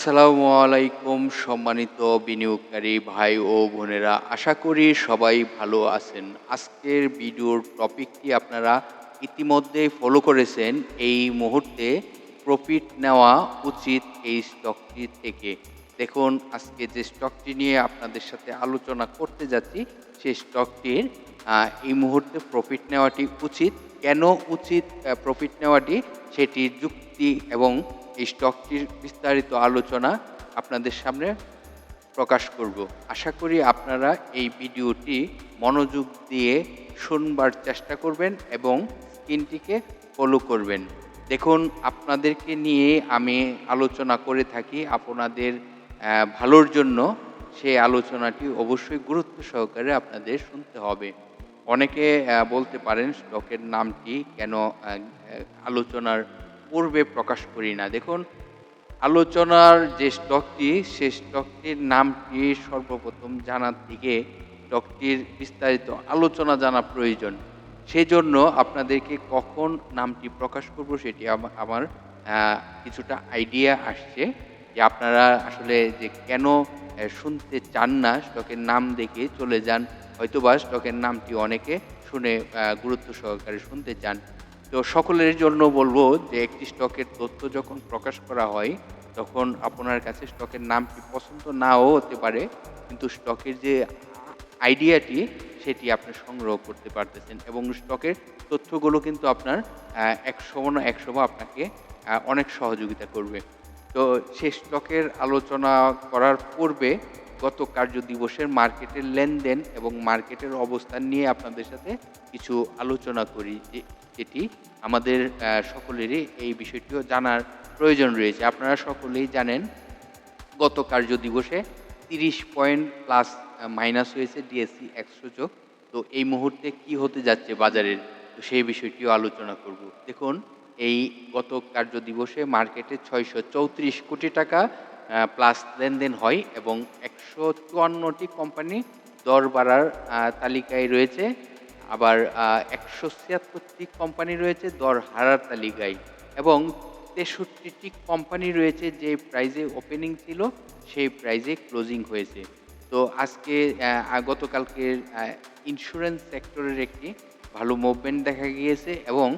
আসসালামু আলাইকুম, সম্মানিত বিনিয়োগকারী ভাই ও বোনেরা। আশা করি সবাই ভালো আছেন। আজকের ভিডিওর টপিকটি আপনারা ইতিমধ্যে ফলো করেছেন। এই মুহূর্তে প্রফিট নেওয়া উচিত এই স্টকটি থেকে। দেখুন, আজকে যে স্টকটি নিয়ে আপনাদের সাথে আলোচনা করতে যাচ্ছি, সেই স্টকটির এই মুহূর্তে প্রফিট নেওয়াটি উচিত। কেন উচিত প্রফিট নেওয়াটি? সেটির যুক্তি এবং এই স্টকটির বিস্তারিত আলোচনা আপনাদের সামনে প্রকাশ করব। আশা করি আপনারা এই ভিডিওটি মনোযোগ দিয়ে শুনবার চেষ্টা করবেন এবং স্ক্রিনটিকে ফলো করবেন। দেখুন, আপনাদেরকে নিয়ে আমি আলোচনা করে থাকি আপনাদের ভালোর জন্য। সেই আলোচনাটি অবশ্যই গুরুত্ব সহকারে আপনাদের শুনতে হবে। অনেকে বলতে পারেন স্টকের নামটি কেন আলোচনার পূর্বে প্রকাশ করি না। দেখুন, আলোচনার যে স্টকটি, সে স্টকটির নামটি সর্বপ্রথম জানার দিকে স্টকটির বিস্তারিত আলোচনা জানা প্রয়োজন। সেই জন্য আপনাদেরকে কখন নামটি প্রকাশ করব সেটি আমার কিছুটা আইডিয়া আসছে যে আপনারা আসলে যে কেন শুনতে চান না, স্টকের নাম দেখে চলে যান। হয়তোবা স্টকের নামটি অনেকে শুনে গুরুত্ব সহকারে শুনতে চান। তো সকলের জন্য বলব যে একটি স্টকের তথ্য যখন প্রকাশ করা হয়, তখন আপনার কাছে স্টকের নামটি পছন্দ নাও হতে পারে, কিন্তু স্টকের যে আইডিয়াটি, সেটি আপনি সংগ্রহ করতে পারতেছেন এবং স্টকের তথ্যগুলো কিন্তু আপনার একশো না একশো আপনাকে অনেক সহযোগিতা করবে। তো সেই স্টকের আলোচনা করার পূর্বে গত কার্য দিবসের মার্কেটের লেনদেন এবং মার্কেটের অবস্থান নিয়ে আপনাদের সাথে কিছু আলোচনা করি। যেটি আমাদের সকলেরই এই বিষয়টিও জানার প্রয়োজন রয়েছে। আপনারা সকলেই জানেন, গত কার্য দিবসে তিরিশ পয়েন্ট প্লাস মাইনাস হয়েছে ডিএসসি একশো যোগ তো এই মুহূর্তে কি হতে যাচ্ছে বাজারের? তো সেই বিষয়টিও আলোচনা করব। দেখুন, এই গত কার্য দিবসে মার্কেটে ছয়শো চৌত্রিশ কোটি টাকা প্লাস লেনদেন হয় এবং একশো চুয়ান্নটি কোম্পানি দর বাড়ার তালিকায় রয়েছে। আবার একশো ছিয়াত্তরটি কোম্পানি রয়েছে দর হারার তালিকায়। এবং তেষট্টিটি কোম্পানি রয়েছে যে প্রাইজে ওপেনিং ছিল, সেই প্রাইজে ক্লোজিং হয়েছে। তো আজকে গতকালকের ইন্স্যুরেন্স সেক্টরের একটি ভালো মুভমেন্ট দেখা গিয়েছে এবং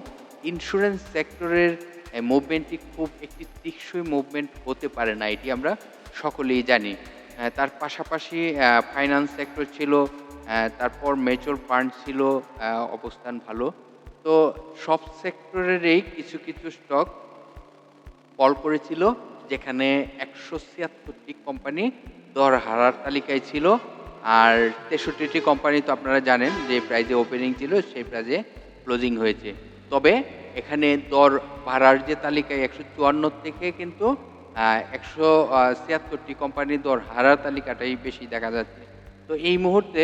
ইন্স্যুরেন্স সেক্টরের মুভমেন্টটি খুব একটি টিকসই মুভমেন্ট হতে পারে না, এটি আমরা সকলেই জানি। তার পাশাপাশি ফাইন্যান্স সেক্টর ছিল তারপর মেচুর ফান্ড ছিল অবস্থান ভালো। তো সব সেক্টরেরই কিছু কিছু স্টক ফল করেছিল, যেখানে একশো ছিয়াত্তরটি কোম্পানি দর হারার তালিকায় ছিল। আর তেষট্টিটি কোম্পানি তো আপনারা জানেন, যে প্রাইজে ওপেনিং ছিল, সেই প্রাইজে ক্লোজিং হয়েছে। তবে এখানে দর ভাড়ার যে তালিকায় একশো চুয়ান্ন থেকে কিন্তু একশো ছিয়াত্তরটি কোম্পানি দর হারার তালিকাটাই বেশি দেখা যাচ্ছে। তো এই মুহূর্তে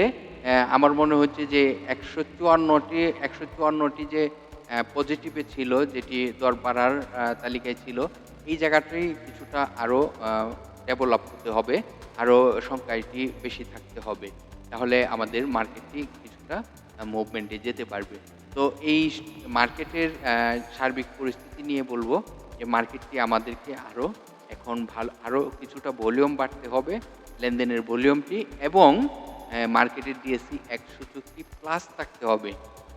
আমার মনে হচ্ছে যে একশো চুয়ান্নটি একশো চুয়ান্নটি যে পজিটিভে ছিল, যেটি দর বাড়ার তালিকায় ছিল, এই জায়গাটাই কিছুটা আরও ডেভেলপ হতে হবে আরও সংখ্যাটি বেশি থাকতে হবে। তাহলে আমাদের মার্কেটটি কিছুটা মুভমেন্টে যেতে পারবে। তো এই মার্কেটের সার্বিক পরিস্থিতি নিয়ে বলব যে মার্কেটটি আমাদেরকে আরও এখন ভালো আরও কিছুটা ভলিউম বাড়তে হবে, লেনদেনের ভলিউমটি এবং মার্কেটের ডিএসসি এক সূচকটি প্লাস থাকতে হবে।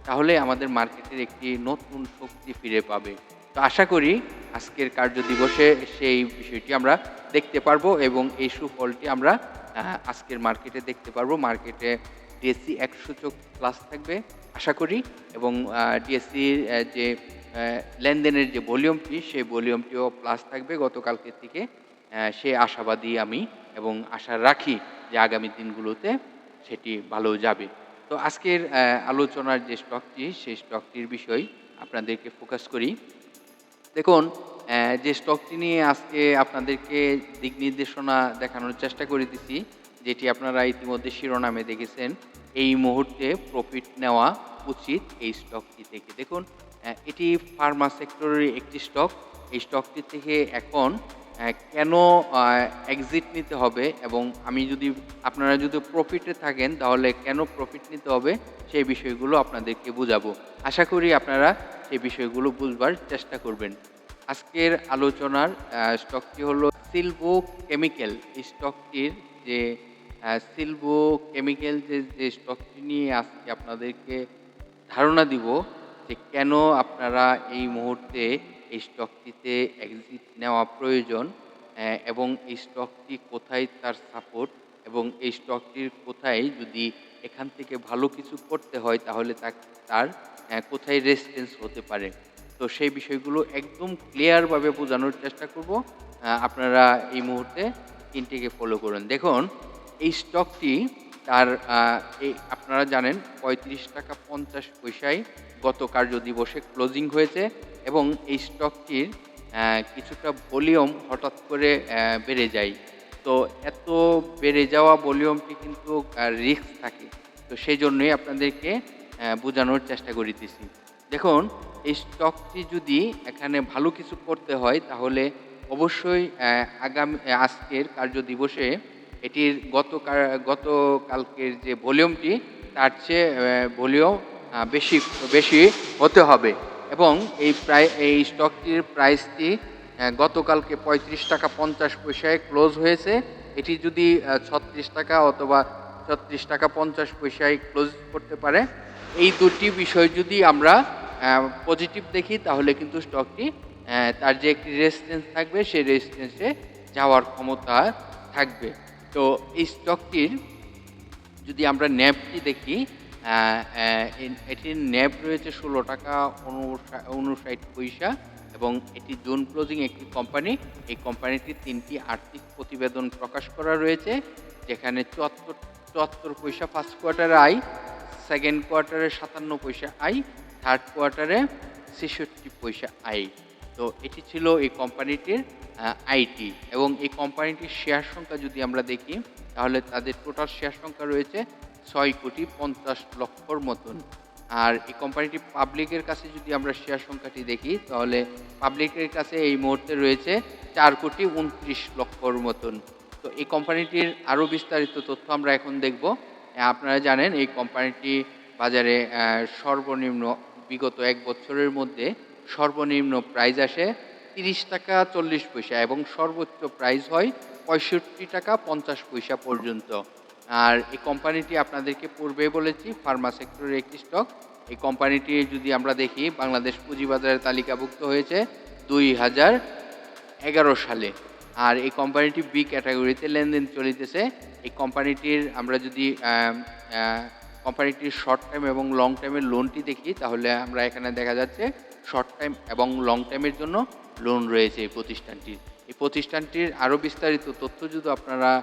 তাহলে আমাদের মার্কেটের একটি নতুন শক্তি ফিরে পাবে। তো আশা করি আজকের কার্য দিবসে সেই বিষয়টি আমরা দেখতে পারব এবং এই সুফলটি আমরা আজকের মার্কেটে দেখতে পারব। মার্কেটে ডিএসসি এক সূচক প্লাস থাকবে, আশা করি। এবং ডিএসসির যে লেনদেনের যে ভলিউমটি, সেই ভলিউমটিও প্লাস থাকবে গতকালকের থেকে। সে আশাবাদী আমি এবং আশা রাখি যে আগামী দিনগুলোতে সেটি ভালো যাবে। তো আজকের আলোচনার যে স্টকটি সেই স্টকটির বিষয় আপনাদেরকে ফোকাস করি। দেখুন যে স্টকটি নিয়ে আজকে আপনাদেরকে দিক নির্দেশনা দেখানোর চেষ্টা করে দিছি যেটি আপনারা ইতিমধ্যে শিরোনামে দেখেছেন, এই মুহূর্তে প্রফিট নেওয়া উচিত এই স্টকটি থেকে। দেখুন এটি ফার্মা সেক্টরের একটি স্টক এই স্টকটি থেকে এখন কেন এক্সিট নিতে হবে এবং আমি যদি, আপনারা যদি প্রফিটে থাকেন, তাহলে কেন প্রফিট নিতে হবে সেই বিষয়গুলো আপনাদেরকে বোঝাবো। আশা করি আপনারা সেই বিষয়গুলো বুঝবার চেষ্টা করবেন। আজকের আলোচনার স্টকটি হলো সিলভো কেমিক্যাল এই স্টকটির যে সিলভো কেমিক্যাল যে যে স্টকটি নিয়ে আজকে আপনাদেরকে ধারণা দিব যে কেন আপনারা এই মুহূর্তে এই স্টকটিতে এক্সিট নেওয়া প্রয়োজন এবং এই স্টকটি কোথায় তার সাপোর্ট এবং এই স্টকটির কোথায় যদি এখান থেকে ভালো কিছু করতে হয় তাহলে তার কোথায় রেসিস্টেন্স হতে পারে। তো সেই বিষয়গুলো একদম ক্লিয়ারভাবে বোঝানোর চেষ্টা করব। আপনারা এই মুহূর্তে তিনটিকে ফলো করুন। দেখুন এই স্টকটি তার এই আপনারা জানেন পঁয়ত্রিশ টাকা পঞ্চাশ পয়সায় গত কার্য দিবসে ক্লোজিং হয়েছে এবং এই স্টকটির কিছুটা ভলিউম হঠাৎ করে বেড়ে যায়। তো এত বেড়ে যাওয়া ভলিউমটি কিন্তু রিস্ক থাকে। তো সেই জন্যই আপনাদেরকে বোঝানোর চেষ্টা করিতেছি। দেখুন, এই স্টকটি যদি এখানে ভালো কিছু করতে হয় তাহলে অবশ্যই আগামী, আজকের কার্য দিবসে এটির গত গতকালকের যে ভলিউমটি, তার চেয়ে ভলিউম বেশি বেশি হতে হবে। এবং এই প্রায়, এই স্টকটির প্রাইসটি গতকালকে পঁয়ত্রিশ টাকা পঞ্চাশ পয়সায় ক্লোজ হয়েছে। এটি যদি ছত্রিশ টাকা অথবা ছত্রিশ টাকা পঞ্চাশ পয়সায় ক্লোজ করতে পারে। এই দুটি বিষয় যদি আমরা পজিটিভ দেখি, তাহলে কিন্তু স্টকটি তার যে একটি রেজিস্ট্যান্স থাকবে, সেই রেজিস্ট্যান্সে যাওয়ার ক্ষমতা থাকবে। তো এই স্টকটির যদি আমরা ন্যাবটি দেখি এটির ন্যাব রয়েছে ষোলো টাকা উনষা- উনষাট পয়সা এবং এটি জুন ক্লোজিং একটি কোম্পানি। এই কোম্পানিটির তিনটি আর্থিক প্রতিবেদন প্রকাশ করা রয়েছে, যেখানে চুয়াত্তর চুয়াত্তর পয়সা ফার্স্ট কোয়ার্টারে আয় সেকেন্ড কোয়ার্টারে সাতান্ন পয়সা আয় থার্ড কোয়ার্টারে ছেষট্টি পয়সা আয়। তো এটি ছিল এই কোম্পানিটির আইটি। এবং এই কোম্পানিটির শেয়ার সংখ্যা যদি আমরা দেখি, তাহলে তাদের টোটাল শেয়ার সংখ্যা রয়েছে ছয় কোটি পঞ্চাশ লক্ষর মতন। আর এই কোম্পানিটি পাবলিকের কাছে যদি আমরা শেয়ার সংখ্যাটি দেখি, তাহলে পাবলিকের কাছে এই মুহূর্তে রয়েছে চার কোটি উনত্রিশ লক্ষর মতন। তো এই কোম্পানিটির আরও বিস্তারিত তথ্য আমরা এখন দেখব। আপনারা জানেন এই কোম্পানিটি বাজারে সর্বনিম্ন বিগত এক বছরের মধ্যে সর্বনিম্ন প্রাইজ আসে তিরিশ টাকা চল্লিশ পয়সা এবং সর্বোচ্চ প্রাইস হয় পঁয়ষট্টি টাকা পঞ্চাশ পয়সা পর্যন্ত। আর এই কোম্পানিটি আপনাদেরকে পূর্বে বলেছি ফার্মা সেক্টরের একটি স্টক এই কোম্পানিটি যদি আমরা দেখি, বাংলাদেশ পুঁজিবাজারে তালিকাভুক্ত হয়েছে দুই হাজার এগারো সালে। আর এই কোম্পানিটি বি ক্যাটাগরিতে লেনদেন চলিতেছে। এই কোম্পানিটির আমরা যদি কোম্পানিটির শর্ট টাইম এবং লং টাইমের লোনটি দেখি, তাহলে আমরা এখানে দেখা যাচ্ছে শর্ট টাইম এবং লং টাইমের জন্য লোন রয়েছে এই প্রতিষ্ঠানটির। এই প্রতিষ্ঠানটির আরও বিস্তারিত তথ্য যদি আপনারা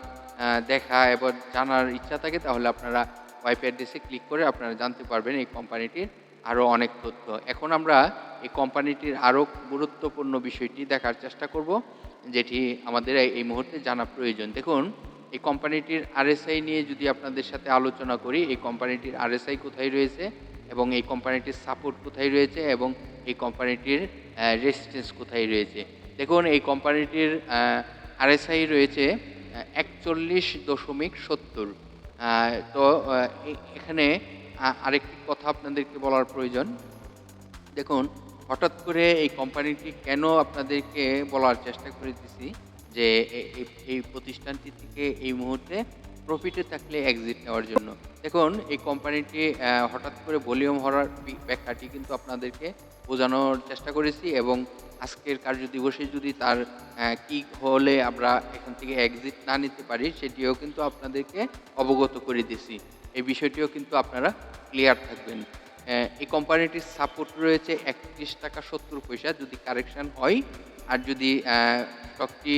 দেখা এবং জানার ইচ্ছা থাকে, তাহলে আপনারা ওয়াইপ অ্যাড্রেসে ক্লিক করে আপনারা জানতে পারবেন এই কোম্পানিটির আরও অনেক তথ্য। এখন আমরা এই কোম্পানিটির আরও গুরুত্বপূর্ণ বিষয়টি দেখার চেষ্টা করব, যেটি আমাদের এই- মুহূর্তে জানা প্রয়োজন। দেখুন, এই কোম্পানিটির আরএসআই নিয়ে যদি আপনাদের সাথে আলোচনা করি, এই কোম্পানিটির আরএসআই কোথায় রয়েছে এবং এই কোম্পানিটির সাপোর্ট কোথায় রয়েছে এবং এই কোম্পানিটির রেসিস্টেন্স কোথায় রয়েছে। দেখুন, এই কোম্পানিটির আরএসআই রয়েছে একচল্লিশ দশমিক সত্তর। তো এখানে আরেকটি কথা আপনাদেরকে বলার প্রয়োজন। দেখুন, হঠাৎ করে এই কোম্পানিটি কেন আপনাদেরকে বলার চেষ্টা করেছি যে, এ- এ- এই প্রতিষ্ঠানটি থেকে এই মুহূর্তে প্রফিটে থাকলে এক্সিট নেওয়ার জন্য। দেখুন, এই কোম্পানিটি হঠাৎ করে ভলিউম হওয়ার ব্যাখ্যাটি কিন্তু আপনাদেরকে বোঝানোর চেষ্টা করেছি এবং আজকের কার্য দিবসে যদি তার কি হলে আমরা এখান থেকে এক্সিট না নিতে পারি, সেটিও কিন্তু আপনাদেরকে অবগত করে দিছি। এই বিষয়টিও কিন্তু আপনারা ক্লিয়ার থাকবেন। এই কোম্পানিটির সাপোর্ট রয়েছে একত্রিশ টাকা সত্তর পয়সা যদি কারেকশন হয়। আর যদি স্টকটি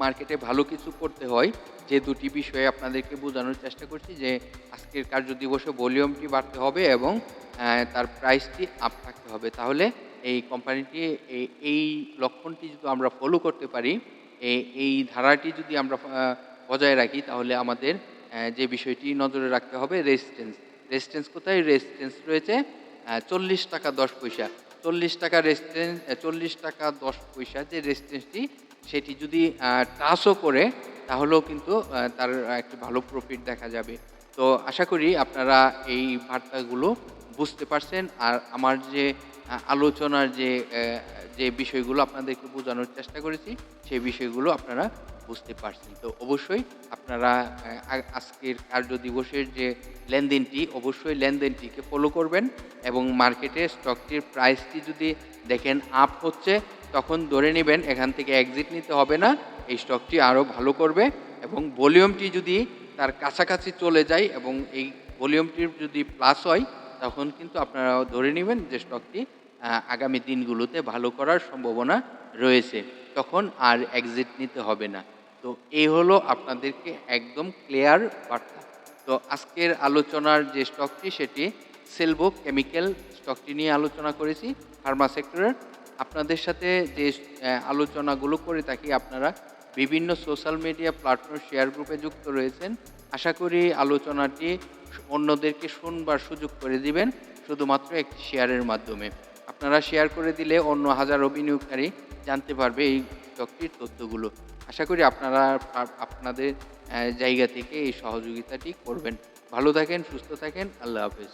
মার্কেটে ভালো কিছু করতে হয় যে দুটি বিষয়ে আপনাদেরকে বোঝানোর চেষ্টা করছি যে আজকের কার্য দিবসে ভলিউমটি বাড়তে হবে এবং তার প্রাইসটি আপ থাকতে হবে। তাহলে এই কোম্পানিটি, এই- লক্ষণটি যদি আমরা ফলো করতে পারি এই এই ধারাটি যদি আমরা বজায় রাখি, তাহলে আমাদের যে বিষয়টি নজরে রাখতে হবে রেজিস্ট্যান্স রেজিস্ট্যান্স কোথায়? রেজিস্ট্যান্স রয়েছে চল্লিশ টাকা দশ পয়সা। চল্লিশ টাকা রেজিস্ট্যান্স চল্লিশ টাকা দশ পয়সা যে রেজিস্ট্যান্সটি সেটি যদি টাচও করে তাহলেও কিন্তু তার একটা ভালো প্রফিট দেখা যাবে। তো আশা করি আপনারা এই বার্তাগুলো বুঝতে পারছেন। আর আমার যে আলোচনার যে যে বিষয়গুলো আপনাদেরকে বোঝানোর চেষ্টা করেছি, সেই বিষয়গুলো আপনারা বুঝতে পারছেন। তো অবশ্যই আপনারা আজকের কার্য দিবসের যে লেনদেনটি, অবশ্যই লেনদেনটিকে ফলো করবেন এবং মার্কেটে স্টকটির প্রাইসটি যদি দেখেন আপ হচ্ছে তখন ধরে নেবেন এখান থেকে এক্সিট নিতে হবে না, এই স্টকটি আরও ভালো করবে এবং ভলিউমটি যদি তার কাছাকাছি চলে যায় এবং এই ভলিউমটির যদি প্লাস হয়, তখন কিন্তু আপনারা ধরে নেবেন যে স্টকটি আগামী দিনগুলোতে ভালো করার সম্ভাবনা রয়েছে। তখন আর এক্সিট নিতে হবে না। তো এই হলো আপনাদেরকে একদম ক্লিয়ার বার্তা। তো আজকের আলোচনার যে স্টকটি সেটি সেলভো কেমিক্যাল স্টকটি নিয়ে আলোচনা করেছি ফার্মা সেক্টরের আপনাদের সাথে যে আলোচনাগুলো করে থাকি, আপনারা বিভিন্ন সোশ্যাল মিডিয়া প্ল্যাটফর্ম শেয়ার গ্রুপে যুক্ত রয়েছেন। আশা করি আলোচনাটি অন্যদেরকে শুনবার সুযোগ করে দিবেন, শুধুমাত্র একটি শেয়ারের মাধ্যমে। আপনারা শেয়ার করে দিলে অন্য হাজারো বিনিয়োগকারী জানতে পারবে এই স্টকটির তথ্যগুলো। আশা করি আপনারা, আপনাদের জায়গা থেকে এই সহযোগিতাটি করবেন। ভালো থাকেন, সুস্থ থাকেন, আল্লাহ হাফেজ।